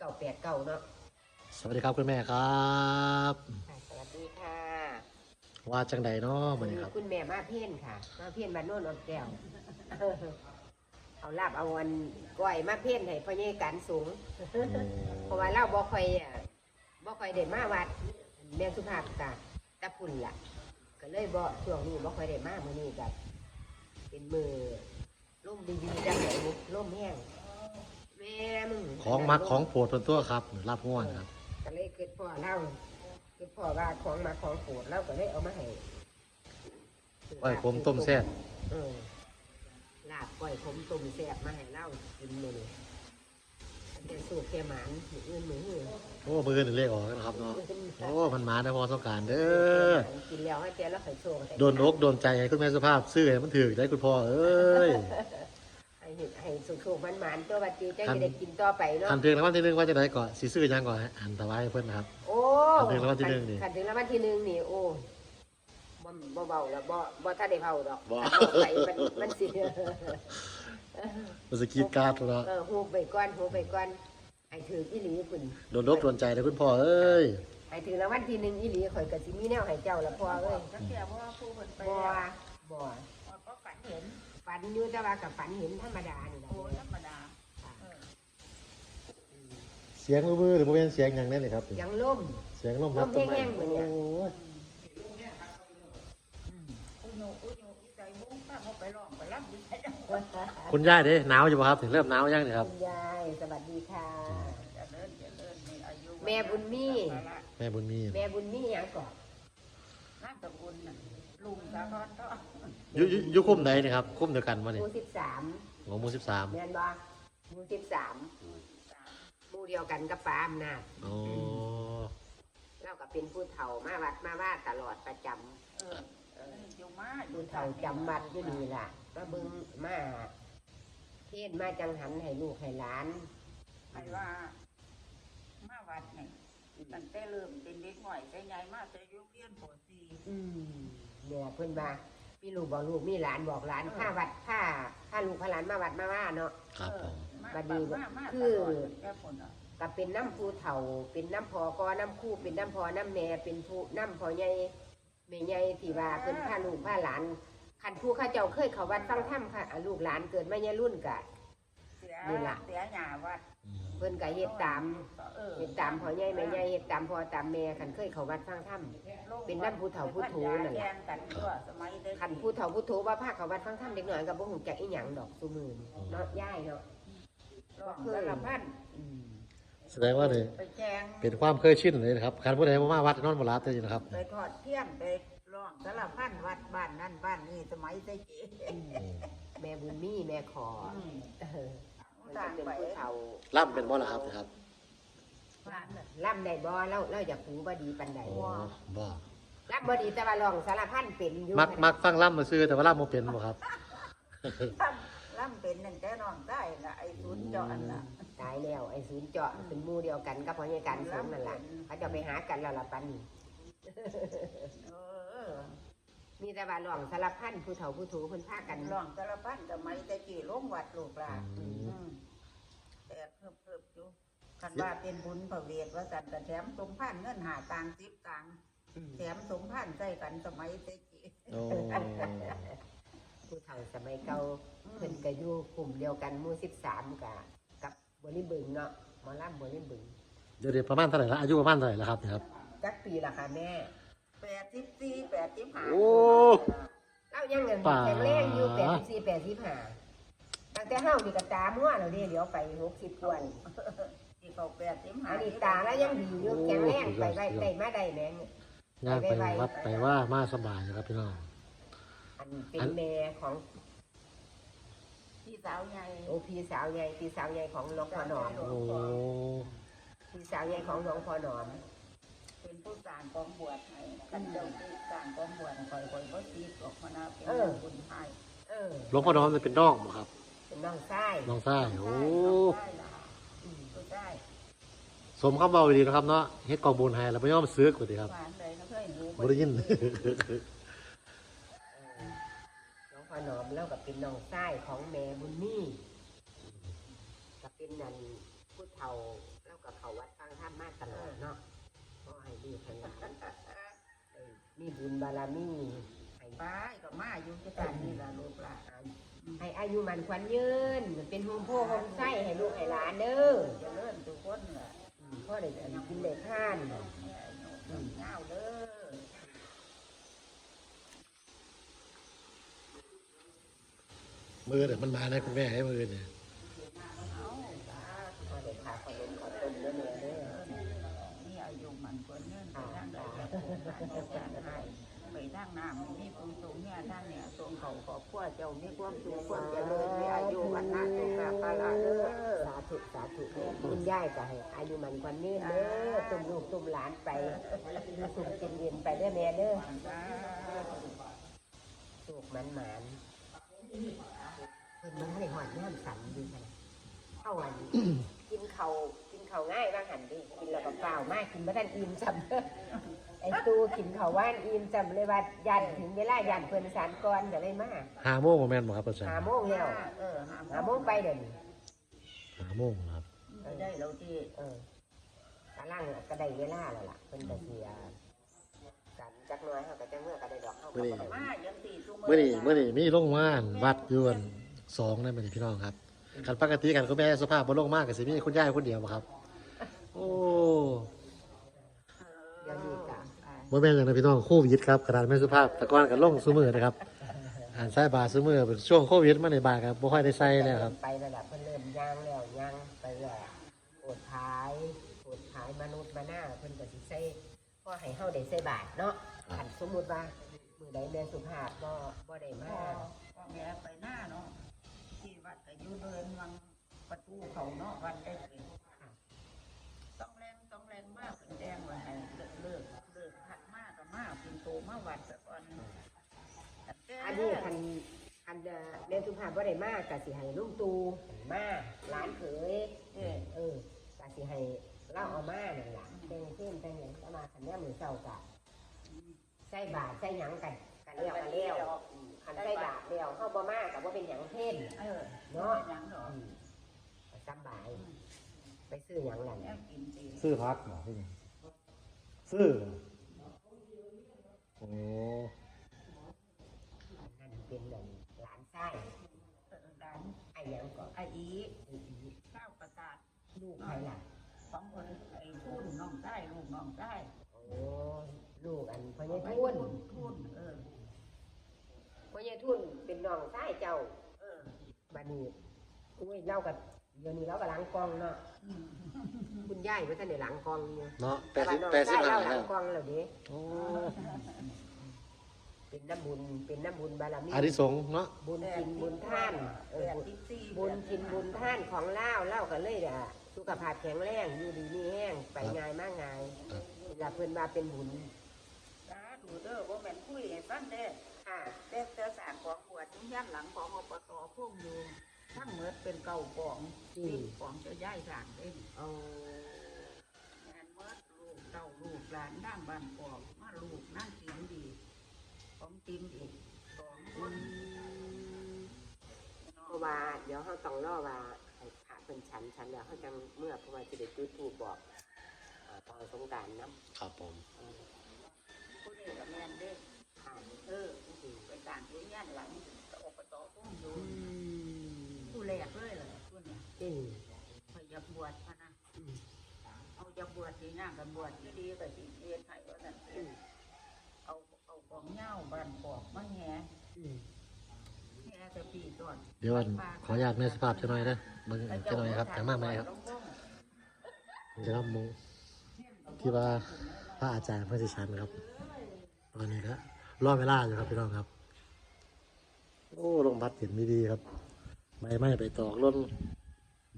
เก่าแปดเก่าเนาะสวัสดีครับคุณแม่ครับ ค่ะสวัสดีค่ะว่าจังใดเนาะมื้อนี้ครับ คุณแม่มาเพี้ยนค่ะ มาเพี้ยนบ้านโน่นออกแก้ว เอาลาบเอาวันก้อยมาเพี้ยนให้พ่อใหญ่กันสูง เพราะว่าเราบ่ค่อยอะบ่ค่อยได้มาวัดแม่สุภาพกะตะพุ่นล่ะ ก็เลยบ่ช่วงนี้บ่ค่อยได้มามื้อนี้กับเป็นมือล่มดีๆจังไหนบุล่มแห้งแม่มึงของมักของโปรดเพิ่นตัวครับลาบง่วนครับก็เลยเกิดพ่อเล่าเกิดพ่อว่าของมาของโปรดเราก็เลยเอามาให้ไว้ผมต้มแซ่บเออลาบก้อยขมต้มแซ่บมาให้เล่ากินมื้อนี้อันเป็นสูตรแค่หมานมืออื่นมืออื่นโอ้มือนี่เลขออกแล้วนะครับเนาะโอ้มันมาได้พอสงกรารเด้อกินแล้วให้แกแล้วไข่โชว์โดนอกโดนใจให้คุณแม่สุภาพซื้อให้มันถือได้คุณพ่อเอ้ย ให้เห็ดให้สุกๆมันๆตัวบัดจีจะได้กินต่อไปเนาะคันเพียงรางวัลที่หนึ่งว่าจะได้ก่อนสิซื้อหยังก่อนให้อันถวายให้เพิ่นนะครับ โอ้ขันถึงรางวัลที่หนึ่งนี่ขันถึงรางวัลที่หนึ่งนี่โอ้บ่บ่เบาแล้วบ่บ่ถ้าได้เผาดอกบ่ไปมันมันสิมันสกรีดการ์ดเนาะเออหูไปก่อนหูไปก่อนให้ถืออีหลีคุณโดนอกโดนใจได้คุณพ่อเอ้ยให้ถือรางวัลที่หนึ่งอีหลีข่อยก็สิมีแนวให้เจ้าละพ่อเอ้ยจักเที่ยเพราะว่าผู้คนไปบ่แล้วบ่ ก็ฝันเห็น ฝันอยู่แต่ว่ากับฝันเห็นธรรมดานี่แหละโอ้ธรรมดาเออเสียงมือหรือบ่เป็นเสียงหยังแน่เลยครับยังล่ม เสียงลมพัดต้นไม้ลมแห้งๆเหมือนเนี่ยโอ้ยอุโยอุโยอีใจมุ้งป้าเขาไปร้องไปรับดีใจคุณยายเด้หนาวอยู่บ่ครับ ถึงเริ่มหนาวยังนี่ครับ คุณยายสวัสดีค่ะจะเลิศจะเลิศมีอายุแม่บุญมีแม่บุญมีแม่บุญมีหยังก่อนน้าตะบุญน่ะลุงสาคอนก็อ ยู่อยู่อยู่คุ้มใดนี่ครับ คุ้มเดียวกันบ่หนี่มู่สิบสามโอ้หมู่สิบสามแม่นบ่หมู่สิบสามหมู่เดียวกันกับป้าอำนาจโอ้เราก็เป็นผู้เฒ่ามาวัดมาว่าตลอดประจำเออเอออยู่มาอผู้ยู่เฒ่าจำวัดอยู่นี่ล่ะมาเบิ่งมาเทศน์มาจังหันให้ลูกให้หลานไปว่า มาวัดนี่ตั้งแต่เริ่มเป็นเด็กหน่อยแต่ใหญ่มากแต่ยุ่งเรียนปอซีอืมเนี่ยเพิ่นว่า มีลูกบอกลูกมีหลานบอกหลานข้าวัดข้าข้าลูกพาหลานมาวัดมาว่าเนาะ ครับผมมาบัดนี้มามาคืตอลอดแก่ผลอะก็เป็นน้ำผู้เฒ่าเป็นน้ำพอกอน้ำคู่เป็นน้ำพอน้ำแม่เป็นผู้น้ำพอใหญ่แม่ใหญ่ที่ว่าเพิ่นพาลูกพาหลานคันผู้เข้าเจ้าเคยเขาวัดฟังธรรมค่ะอะลูกหลานเกิดมาเนี่ยรุ่นกะเสียนี่ล่ะ เสียหยาวัด อืม เพิ่นก็เฮ็ดตามเออเฮ็ดตามพอใหญ่แม่ใหญ่เฮ็ดตามพอตามแม่คันเคยเขาวัดฟังธรรมเป็นน้ำผู้เฒ่าผู้โถนั่นแหละแย่งกันตัวสมัยเด็กคันผู้เฒ่าผู้โถว่าพาเขาวัดฟังธรรมเด็กน้อยก็บ่ฮู้จักอีหยังดอกซุมื้อนี้เนาะย่ายเนาะร้องสารพัดอืมแสดงว่านี่ไปแจ้งเป็นความเคยชินเลยนะครับคันผู้ใดบ่มาวัดนอนบ่หลับเลยนะครับไปทอดเทียนไปร้องสารพัดวัดบ้านนั่นบ้านนี้สมัยได้เก๋อืมแม่บุญมีแม่ขอ อืมเออมันต่างเป็นไปผู้เฒ่าล่ำเป็นบ่ล่ะครับนะครับบ้านน่ะล่ำได้บ่เล่าเล่าอยากหูบ่ดีปานใดโอ้บ่ล่ำบ่ดีแต่ว่าร้องสารพันเป็นอยู่มักมักฟังล่ำมาซื้อแต่ว่าล่ำบ่เป็นบ่ครับล่ำล่ำเป็นหนึ่งแต่น้องได้ละไอ้ศูนย์เจาะอันน่ะตายแล้วไอ้ศูนย์เจาะเป็นหมู่เดียวกันกับพ่อใหญ่กันสมนั่นล่ะเขาจะไปหากันแล้วล่ะปานนี้เออ มีแต่ว่าร้องสารพันผู้เฒ่าผู้ถูเพิ่นพากันร้องสารพัดสมัยได้เก๋ลงวัดลูกหลานอืม อืมแต่เพิ่มเพิ่มอยู่คันว่าเป็นบุญพระเวทว่าสันแต่แถมสมพันธ์เงินหาตังสิบตังค์แถมสมพันธ์ใส่กันสมัยได้เก๋โอ้ ผู้เฒ่าสมัยเก่าเพิ่นก็อยู่กลุ่มเดียวกันหมู่13กับกับบริบึงเนาะหมอลำบริบึงเดี๋ยวเดี๋ยวประมาณเท่าไหร่ละอายุประมาณเท่าไหร่ละครับเนี่ยครับ จักปีละค่ะแม่ แปดสิบสี่แปดสิบห้าโอ้ เล่ายังเงินป่า แข็งแรงอยู่แปดสิบสี่แปดสิบห้าตั้งแต่เฮานี่ก็ตามั่วแล้วเด้เดี๋ยวไปหกสิบกว่านี่ที่เขาแปดสิบห้าอันนี้ตาแล้วยังดีอยู่แข็งแรงไปได้ได้มาได้แม่งย่างไปวัดไปว่ามาสบายนะครับพี่น้องอันเป็นแม่ของพี่สาวใหญ่โอพี่สาวใหญ่พี่สาวใหญ่ของหลวงพ่อหนอมโอ้พี่สาวใหญ่ของหลวงพ่อหนอม เป็นผู้สร้างกองบวชให้กันเจ้าที่สร้างกองบวชคอยคอยก็ตีออกมานาเป็นบุญให้เออหลวงพ่อน้อมจะเป็นน้องบ่ครับ เป็นน้องชายน้องชายโอ้ได้ละก็ได้สมคำเบาดีนะครับเนาะเฮ็ดกองบุญให้แล้วบ่ยอมซื้อกว่าติครับหวานเลยนะเพื่อนรู้บ่ได้ยินหลวงพ่อหนอมแล้วก็เป็นน้องชายของแม่บุญมีก็เป็นนั่นผู้เฒ่าแล้วก็ลูก ให้หลานเออมีบุญบารมีให้ไปก็มาอยู่ที่กันนี่ล่ะลูกหลานให้อายุมันขวัญยืนเป็นโฮมโพโฮมไส้ให้ลูกให้หลานเด้อเจะเลื่อนทุกคนล่ะอืมพ่อได้กินได้ทานเนี่ยอายุยาวเด้อมือเดี๋ยวมันมานะคุณแม่ให้มือเนี่ย ไปทางน้ำมีปุงตรงเนี่ยท่างเนี่ยตรงเขาขอบขั้วเจ้ามีความสุขความเจริญมีอายุวันนาสุขภาละเด้อสาธุสาธุคุณยายก็ให้อายุมันขวัญยืนเด้อตุ่มลูกตุ่มหลานไปดูสุขกินเย็นไปเด้อแม่เด้อสุขมันหมานเพิ่นมันให้หอดน้ำสันดีขนาดเท่าวันกินเขากินเขาง่ายบ้างหันดิกินแล้วก็เปล่ามากกินไม่ทันอิ่มจำ ตูกินเขาวว่านอิ่มจำเลยว่ายันถึงเวลายันเพิ่นสารก่อนก็เลยมาหาโมงโมแมนบ่ครับอาจารหาย์โมงแล้วเออหาโมงไปเดี๋ยวนี้หาโมงครับไม่ได้เราที่เออกำลังก็ได้เวลาแล้วล่ะเพิ่นก็เสียกันจักหน้อยเฮาก็จะเมื่อก็ได้ดอกเฮาก็บ่ได้มายังตีทุกเมื่อนี้เมื่อนี้มีลงม่านวัดอยวนสองนั่นเป็นพี่น้องครับกันปกติกันก็แม่สภาพบ่ลงมากกับสิมีคุณยายคนเดียวบ่ครับ โอ้เดี๋ยวนี้ ก็บ่แม่นอย่างนั้นพี่น้องโควิดครับกระดานแม่สุภาพแต่ก่อนกันลงซุมือนะครับอ่านใส่บาทซุมือเป็นช่วงโควิดมาในบาทครับบ่ค่อยได้ใส่แล้วครับไปแล้วล่ะเพิ่นเริ่มย่างแล้วย่างไปแล้วโอดท้ายโอดท้ายมนุษย์มาหน้าเพิ่นก็สิใส่พอให้เฮาได้ใส่บาทเนาะคันสมมุติว่ามื้อใดแม่สุภาพบ่บ่ได้พ่มาอพ่อแม่ไปหน้าเนาะที่วัดก็อยู่เดินวังประตูเขาเนาะวัดได้เป็นต้องแรงต้องแรงมากเป็นแดงว่าให้ มาวัดแต่ก่อนอันนี้คันคันเอ่อแม่สุภาพบ่ได้มาก็สิให้ลุงตู่มาหลานเขยเด้อเออก็สิให้เล่าเอามานั่นล่ะแต่งเพิ่มแต่งหยังก็มาคันแม่มื้อเช้าก็ใส่บาทใส่หยังกันกันแล้วกันแล้วอืมคันใส่บาทแล้วเฮาบ่มาก็บ่เป็นหยังเพิ่นเออเนาะหยังดอกอืมก็สำบายไปซื้อหยังล่ะแล้เนี่วยกินสิซื้อพักเหรอพี่ซื้อโอ้ นั่นเป็นนั่นหลานชาย เออร้าน ไอ้หยังก็ ไอ้อี ไอ้อี ข้าวประกาศ ลูกใครล่ะ ของคนไอ้ทุ่นน้องใต้ลูกน้องใต้ โอ้ลูกอันพ่อใหญ่ ไป ทุน ทุ่นเออ พ่อใหญ่ทุนเป็ นน้องชายเจ้าเออบัดนี้อุ้ยเล่ากับเดี๋ยวนี้เรากับหลังกองเนาะอืมคุณยายว่าท่านในหลังกองอยู่เนาะแปแต่ดว่าสิบน้องแปดสิบห้าชายเล่าหลัแล้งวกองแล้วเด้โอ้เป็นน้ำบุญเป็นน้ำบุญบารมีอานิสงส์เนาะบุญกินบุญท่านเออแปดบุญสิบสี่บุญกินบุญท่านของเล่าเล่ากันเลยอะสุขภาพแข็งแรงอยู่ดีมีแห้งไปง่ายมากง่ายเวลาเพิ่นว่าเป็นบุญสาธุเด้อว่าแม่นคุยให้ฟังเด้อค่ะเด็กเจ้าสารของ บวชยุ่งยันหลังของอปตพุ่งอยู่ทั้งเมือเป็นเก่าปองปีปองจะย้ายสร้างเด้เอาแม่นเมือลูกเต่าลูกหลานนั่งบ้านปองมาลูกนั่งกินดีของติมอีกสองคนเพราะว่าเดี๋ยวเขาต้องรอว่าให้พระเพิ่นฉันฉันแล้วเขาจังเมื่อเพราะว่าจะได้จุดธูปบอกเอ่อตอนสงกรารนำครับผมผู้นี้กับแม่นเด้อค่ะเออไปต่างยุ่งยันหลังอปตพุ่งอยู่ ผู้แรกเลยเหรอผู้เนี่ยอืมพยาบวชพะนะเอาจะบวชที่ย่างกันบวชที่ดีก็สิเรียนให้ว่านั่นเองเอาเอาของเหย้าบ้านปอกมาแห่อืมแห่จะปีก่อนเดี๋ยววันขออนุญาตแม่สุภาพจะหน่อยนะเบิ่งจะหน่อยครับแต่มากไหมครับเดี๋ยวครับมุงที่ว่าพระอาจารย์พระสิชันครับตอนนี้ก็รอเวลาอยู่ครับพี่น้องครับ โอ้ลงพัดเห็นไม่ดีครับ ใบไม้ไปตอกล้น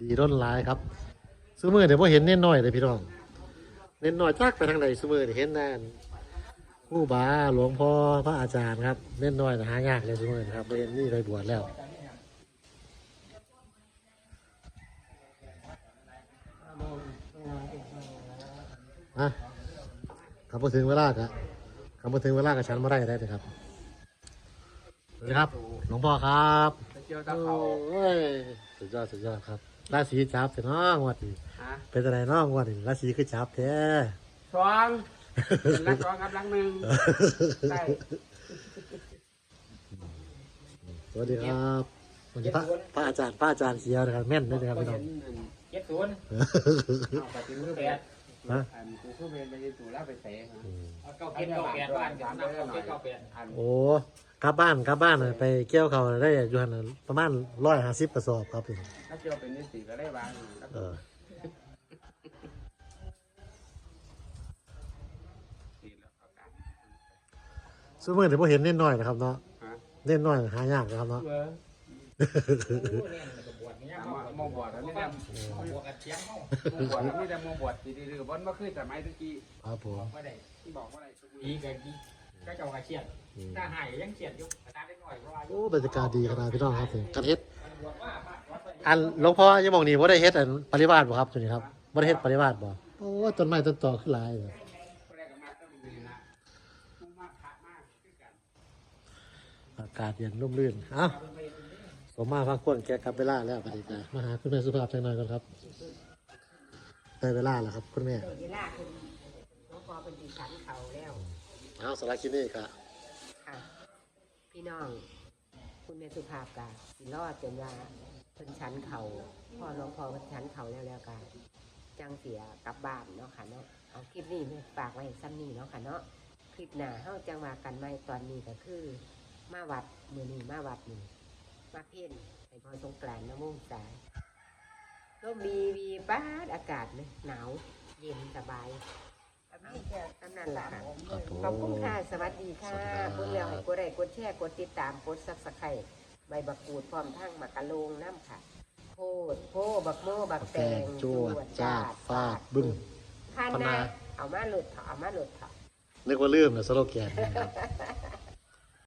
ดีล้นลายครับซื้อมือเดี๋ยวพอเห็นเน้นน้อยเลยพี่น้อง เน้นน้อยจักไปทางไหนซื้อมือเดี๋ยวเห็นแน่นผู้บาหลวงพ่อพระอาจารย์ครับ เน้นน้อยนะหายากเลยซื้อมือครับเห็นนี่ไปบวชแล้วอะคำพูดถึงเวลากะคำพูดถึงเวลากะฉันมาได้ได้เลยครับสวัสดีครับ หลวงพ่อครับ กี่ยวกับเขาโอ้ยสุดยอดสุดยอดครับราศีจับแต่น้องวัดนี้ฮะเป็นอะไรน้องวัดนี้ราศีคือจับแท้สองรักร้องครับรักหนึ่งได้สวัสดีครับวันนี้พระพระอาจารย์พระอาจารย์เขียวนะครับแม่นด้วยนะครับพี่น้องเจ็ดศูนย์เอาไปถึงมือแปดฮะอันกูคือเป็นไปสู่แล้วไปเตะอืมเก้าเก็ดเก้าแปดบ้านกันนะเก้าเก็ดเก้าแปดอันโอ้ กลับบ้านกลับบ้านน่ะไปเกี่ยวเขาวได้อยู่หันน่ะประมาณร้อยห้าสิบกระสอบครับพี่น้องถ้าเจียวเป็นนิสิก็ได้วางแล้วเอก็อตีแล้วเอากันซึ่งเมื่อเดี๋ยวพอเห็นเน่นน้อยนะครับเนาะฮะเน่นน้อยหายากนะครับเนาะเออมองบวชแล้วนี่แต่มองบวชกับเชียงมองบวชแล้วนี่แต่มองบวชดีๆหรือบนมาคือสมัยตะกี้ครับผมไม่ได้ที่บอกว่าอะไรดีกับดีก็เจ้า กระเชียดถ้าหายยังเชียดอยู่อาจารย์ได้หน่อยเพราะว่าโอ้บรรยากาศดีขนาดพี่น้องครับผมกันเฮ็ดบวชว่าวัดไปอันหลวงพ่อยังมองนี่ว่าได้เฮ็ดอันปริวาสบ่ครับจุนี่ครับบ่ได้เฮ็ดปริวาสบ่โอ้ต้นไม้ต้นตอขึ้นหลายเลยคนแรกก็มาก็มีนะมุ่งมากพระมากคือกันอากาศเย็นร่มรื่นเอ้าสมมาพักควรแกกลับเวลาแล้วปฏิจามาหาคุณแม่สุภาพจังหน่อยก่อนครับได้เวลาแล้วครับ คุณแม่ เวลาคุณหลวงพ่อเป็นนเขาวเอารบคลิปนี้ค่ะ พี่น้อง คุณแม่สุภาพกาสิรอดจนว่าเพิ่นชั้นเขาพ่อหลวงพ่อเพิ่นชั้นเขาแล้วแล้วกาจังเสียกลับบ้านเนาะค่ะเนาะเอาคลิปนี้ฝากไว้ซ้ำนี้เนาะค่ะเนาะคลิปหน้าเฮาจังว่ากันใหม่ตอนนี้ก็คือ มาวัดมื้อนี้มาวัดนี่มาเพ่นให้พอสงกรานต์นะมุ่งสายลมมีวีป้าดอากาศเลยหนาว เย็นสบาย นนี้แค่กำนันแหละค่ะองค์คเลรับยผม ขอบคุณค่ะ สวัสดีค่ะสวัสดีครับเพื่อนเราให้กดไลค์กดแชร์กดติดตามกดซับสไครต์ใบบักกูดพร้อมทั้งหมากกะโลงน้ำค่ะโพดโพบักโม่บักแกแตงงจวดจ้าดฟาดบึ้มพันพันนะนาเอามาหลุดเถอะเอามาหลุดเถอะนึกว่าลืมนะสโลแกนนะครับ